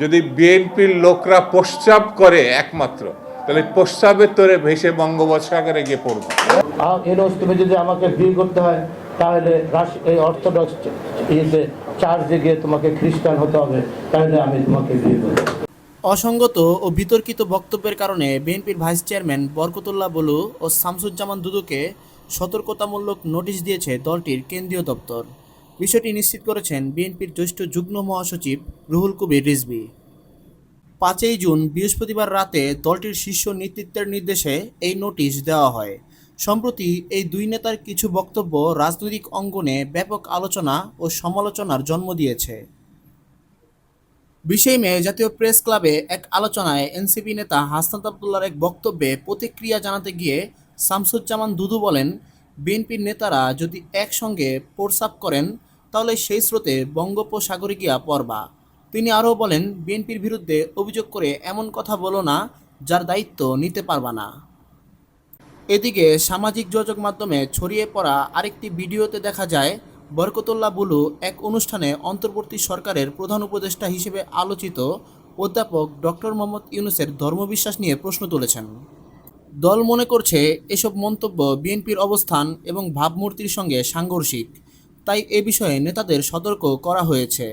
যদি বিএনপির লোকরা প্রস্রাব করে একমাত্র তাহলে প্রস্রাবের তোরে ভেসে বঙ্গোপসাগরে গিয়ে পড়বে। তুমি যদি আমাকে বিয়ে করতে হয় তাহলে রাশ- এই অর্থোডক্স ইয়েতে চার্চে গিয়ে তোমাকে খ্রিস্টান হতে হবে তাহলে আমি তোমাকে বিয়ে করব। অসঙ্গত ও বিতর্কিত বক্তব্যের কারণে বিএনপির ভাইস চেয়ারম্যান বরকতুল্লাহ বলু ও শামসুজ্জামান দুদুকে সতর্কতামূলক নোটিশ দিয়েছে দলটির কেন্দ্রীয় দপ্তর। বিষয়টি নিশ্চিত করেছেন বিএনপির জ্যেষ্ঠ যুগ্ম মহাসচিব রুহুল কবির রিজভী। পাঁচই জুন বৃহস্পতিবার রাতে দলটির শীর্ষ নেতৃত্বের নির্দেশে এই নোটিশ দেওয়া হয়। সম্প্রতি এই দুই নেতার কিছু বক্তব্য রাজনৈতিক অঙ্গনে ব্যাপক আলোচনা ও সমালোচনার জন্ম দিয়েছে। বিশেই মে জাতীয় প্রেস ক্লাবে এক আলোচনায় এনসিপি নেতা হাসনাত আবদুল্লার এক বক্তব্যে প্রতিক্রিয়া জানাতে গিয়ে শামসুজ্জামান দুদু বলেন, বিএনপির নেতারা যদি একসঙ্গে প্রস্রাব করেন তাহলে সেই স্রোতে বঙ্গোপসাগরে গিয়া পড়বা। তিনি আরও বলেন, বিএনপির বিরুদ্ধে অভিযোগ করে এমন কথা বলো না, যার দায়িত্ব নিতে পারবা না। এদিকে সামাজিক যোগাযোগ মাধ্যমে ছড়িয়ে পড়া আরেকটি ভিডিওতে দেখা যায়, বরকতুল্লাহ বুলু এক অনুষ্ঠানে অন্তর্বর্তী সরকারের প্রধান উপদেষ্টা হিসেবে আলোচিত অধ্যাপক ডক্টর মোহাম্মদ ইউনুসের ধর্মবিশ্বাস নিয়ে প্রশ্ন তুলেছেন। দল মনে করছে, এসব মন্তব্য বিএনপির অবস্থান এবং ভাবমূর্তির সঙ্গে সাংঘর্ষিক। তাই এ বিষয়ে নেতাদের সতর্ক করা হয়েছে।